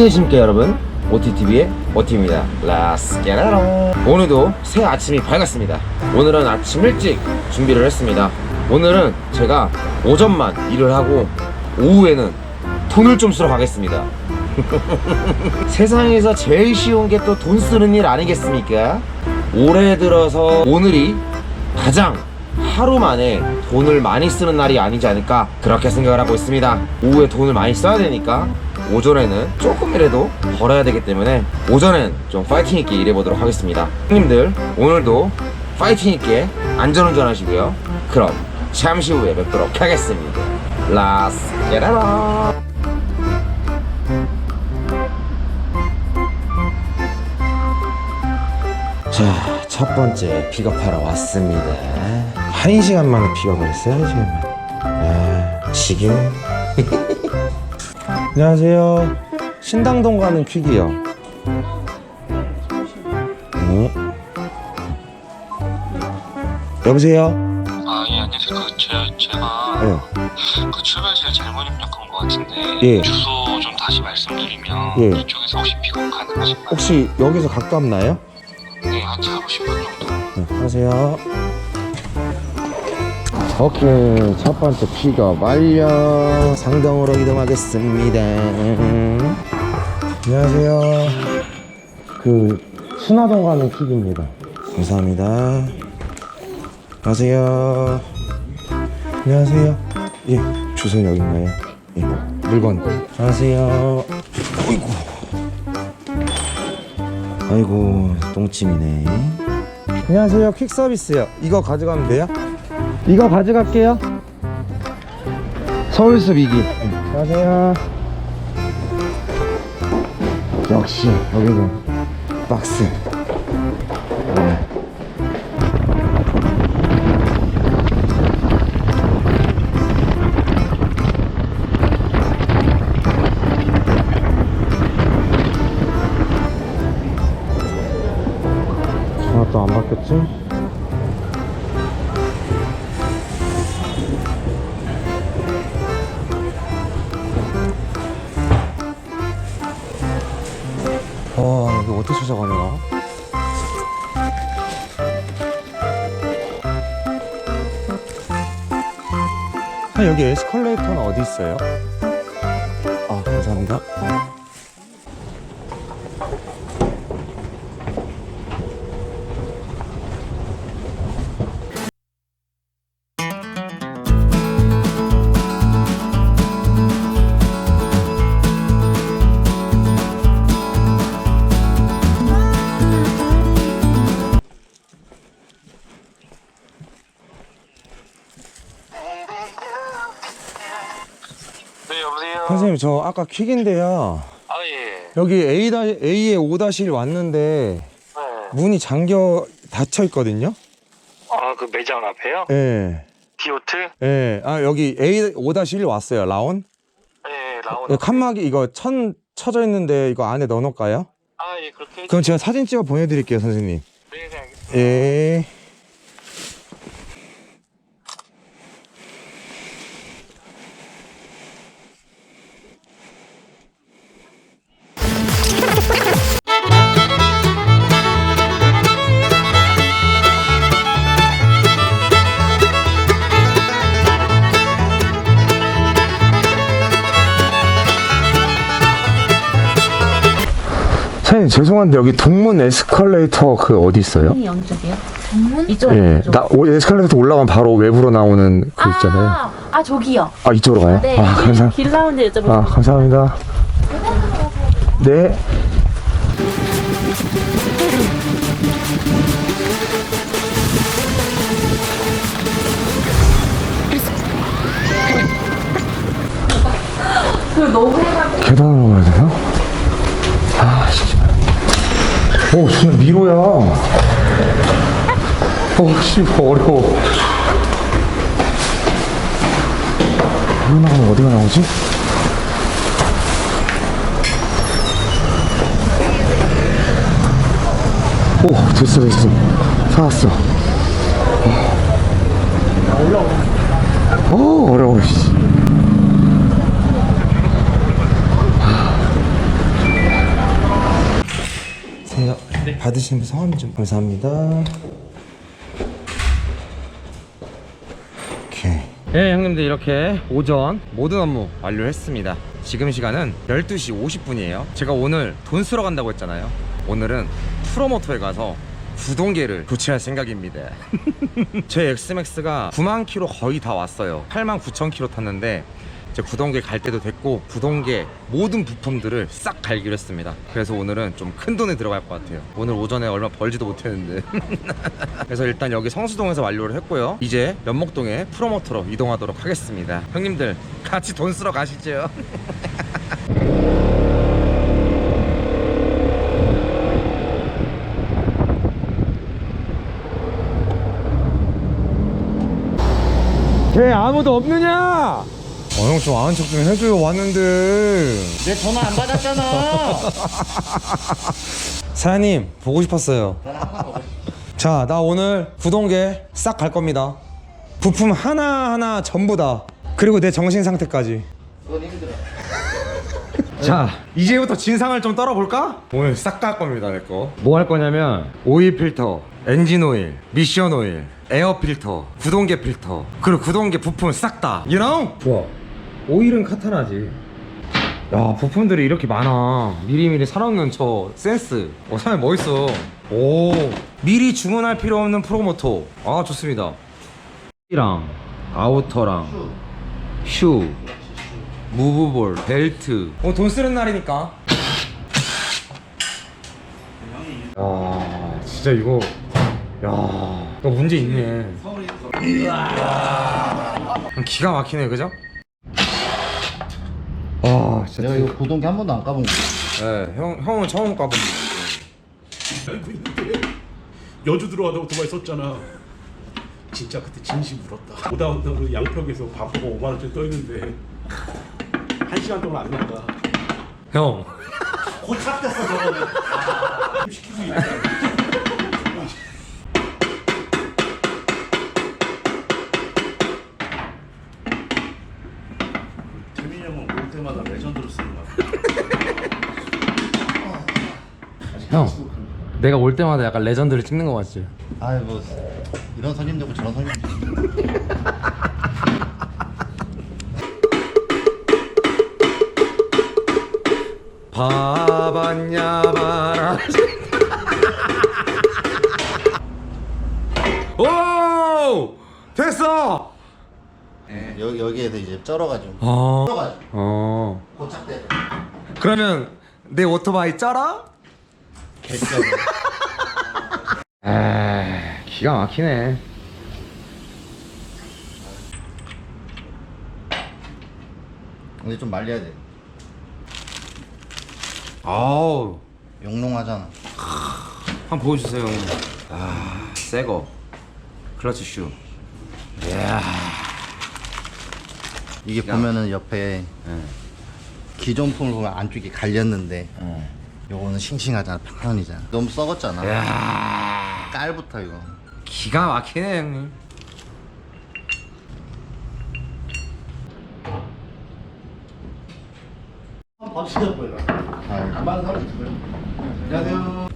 안녕하십니까 여러분. OTTV의 it on. 오늘도 새 아침이 밝았습니다. 오늘은 아침 일찍 준비를 했습니다. 오늘은 제가 오전만 일을 하고 오후에는 돈을 좀 쓰러 가겠습니다. 세상에서 제일 쉬운 게 또 돈 쓰는 일 아니겠습니까? 올해 들어서 오늘이 가장 하루 만에 돈을 많이 쓰는 날이 아니지 않을까 그렇게 생각을 하고 있습니다. 오후에 돈을 많이 써야 되니까 오전에는 조금이라도 벌어야 되기 때문에 오전엔 좀 파이팅 있게 일해보도록 하겠습니다. 형님들 오늘도 파이팅 있게 안전운전 하시고요. 그럼 잠시 후에 뵙도록 하겠습니다. 라스 게라라 자, 첫 번째 픽업하러 왔습니다. 한 시간 만에 픽업을 했어요, 만에. 아, 지금. 안녕하세요. 신당동 가는 퀵이요. 네. 여보세요? 아, 예, 안녕하세요. 그, 제, 제가 네. 그 출발지를 잘못 입력한 것 같은데 예. 주소 좀 다시 말씀드리면 예. 이쪽에서 혹시 픽업 가능하신가요? 혹시 여기서 가깝나요? 네, 한 차로 10분 정도. 네, 하세요. 오케이, 첫 번째 픽업 완료. 상동으로 이동하겠습니다. 안녕하세요. 그 신화동 가는 픽입니다. 감사합니다. 안녕하세요. 안녕하세요. 예, 주소 여기인가요? 예, 물건. 안녕하세요. 어이구. 아이고 똥찜이네 안녕하세요 퀵 서비스요 이거 가져가면 돼요? 이거 가져갈게요 서울숲 이기 안녕하세요 역시 여기는 박스 네. 전화 또안 바뀌었지? 아, 여기 에스컬레이터는 어디 있어요? 아 감사합니다 저 아까 퀵인데요 아, 예. 여기 A 다 A에 5-1 왔는데 네. 문이 잠겨 닫혀 있거든요. 아, 그 매장 앞에요? 예. 디오트? 예. 아 여기 A 5-1 왔어요. 라온. 네, 라온. 예, 칸막이 이거 천 쳐져 있는데 이거 안에 넣어 놓을까요? 아, 예, 그렇게. 그럼 제가 사진 찍어 보내 드릴게요, 선생님. 네, 네, 알겠습니다. 예. 사장님 죄송한데 여기 동문 에스컬레이터 그 어디 있어요? 이 양쪽이요? 정문? 이쪽. 예, 이쪽. 나 오- 에스컬레이터 올라가면 바로 외부로 나오는 그 있잖아요. 아, 아 저기요. 아 이쪽으로 가요? 네. 아 감사. 길 나오는데 여쭤보세요. 아 감사합니다. 네. 계단으로 가야 되나? 아, 진짜. 오, 정말 미로야. 어, 씨, 어려워. 이거 나가면 어디가 나오지? 오, 됐어, 됐어. 살았어. 오, 어려워, 씨. 받으신 분 성함 좀 감사합니다. 네, 형님들 이렇게 오전 모든 업무 완료했습니다. 지금 시간은 12시 50분이에요. 제가 오늘 돈 쓰러 간다고 했잖아요. 오늘은 프로모터에 가서 구동계를 교체할 생각입니다. 제 엑스맥스가 9만 킬로 거의 다 왔어요. 8만 9천 킬로 탔는데 이제 구동계 갈 때도 됐고 구동계 모든 부품들을 싹 갈기로 했습니다. 그래서 오늘은 좀 큰 돈이 들어갈 것 같아요. 오늘 오전에 얼마 벌지도 못했는데. 그래서 일단 여기 성수동에서 완료를 했고요. 이제 연목동에 프로모터로 이동하도록 하겠습니다. 형님들 같이 돈 쓰러 가시죠. 쟤 아무도 없느냐? 어, 형좀 아는 척 좀 해줘요. 왔는데. 내 전화 안 받았잖아. 사장님, 보고 싶었어요. 자, 나 오늘 구동계 싹 갈 겁니다. 부품 하나하나 전부 다. 그리고 내 정신 상태까지. 그건 힘들어. 자, 이제부터 진상을 좀 떨어볼까? 오늘 싹 갈 겁니다, 내 거. 뭐 할 거냐면, 오일 필터, 엔진 오일, 미션 오일, 에어 필터, 구동계 필터, 그리고 구동계 부품 싹 다. You know? 좋아. 오일은 카타나지. 야, 부품들이 이렇게 많아. 미리미리 살아오는 저 센스. 어, 사장님 멋있어. 오. 미리 주문할 필요 없는 프로모터. 아, 좋습니다. 이랑 아우터랑 슈. 무브볼, 벨트. 어, 돈 쓰는 날이니까. 야, 진짜 이거. 야, 이거 문제 있네. 기가 막히네, 그죠? 아. 내가 이거 고동기 한 번도 안 까본 거. 네, 형, 형은 처음 가본 알고 있는데 여주 들어가다 오토바이 썼잖아. 진짜 그때 진심 울었다. 오다 온다 그 양평에서 바보가 5만 원짜리 떠 있는데 한 시간 동안 안 나가. 형. 곧착 됐어 저거는. 시키고 있다. 형. 내가 올 때마다 약간 레전드를 찍는 거 맞지? 아이 뭐 이런 손님 되고 저런 손님 되고. 봐봤냐 봐라. 오! 됐어! 여기 여기에서 이제 쩔어가지고. 어. 쩔어가지고. 어. 고착돼. 그러면 내 오토바이 쩔어? 개쩔어. 에 기가 막히네. 근데 좀 말려야 돼. 아우. 영롱하잖아. 한 번 보여주세요. 아, 새거. 클러치 슈. 이야. 이게 보면은 옆에 예. 기존 품을 보면 안쪽이 갈렸는데 요거는 싱싱하잖아 편안이잖아. 너무 썩었잖아. 이야. 깔부터 이거. 기가 막히네, 형님. 안녕하세요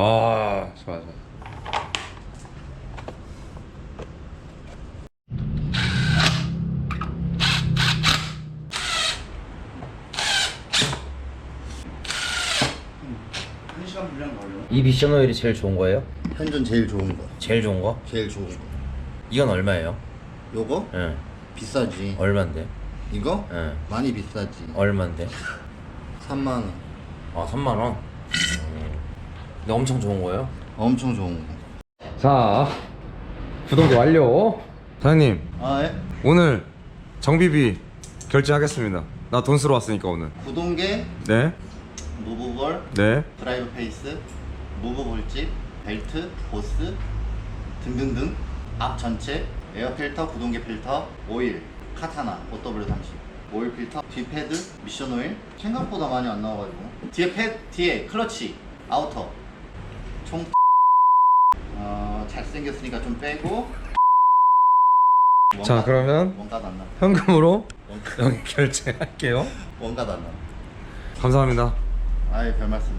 아, 좋아, 좋아. 이 미션 오일이 제일 좋은 거예요? 현존 제일 좋은 거 제일 좋은 거? 제일 좋은 거 이건 얼마예요? 요거 응. 비싸지 얼만데? 이거 응. 많이 비싸지 얼만데? 3만 원 아, 3만 원. 음. 근데 엄청 좋은 거예요? 엄청 좋은 자, 구동기 완료. 사장님, 거아 예? 오늘 정비비 결제하겠습니다. 나 돈 쓰러 왔으니까 오늘. 구동계, 네, 무브볼, 네. 드라이브 페이스, 무브 볼집, 벨트, 보스? 등등등? 앞 전체? 에어 필터, 구동계 필터, 오일, 카타나, OW30 오일 필터, 뒤 패드, 미션 오일? 생각보다 많이 안 나와가지고. 뒤에 패 뒤에 클러치, 아우터 잘생겼으니까 좀 빼고 자, 원가- 그러면 원가도 안 나. 현금으로 여기 결제할게요. 원가도 안 나. 감사합니다. 아예 별 말씀을.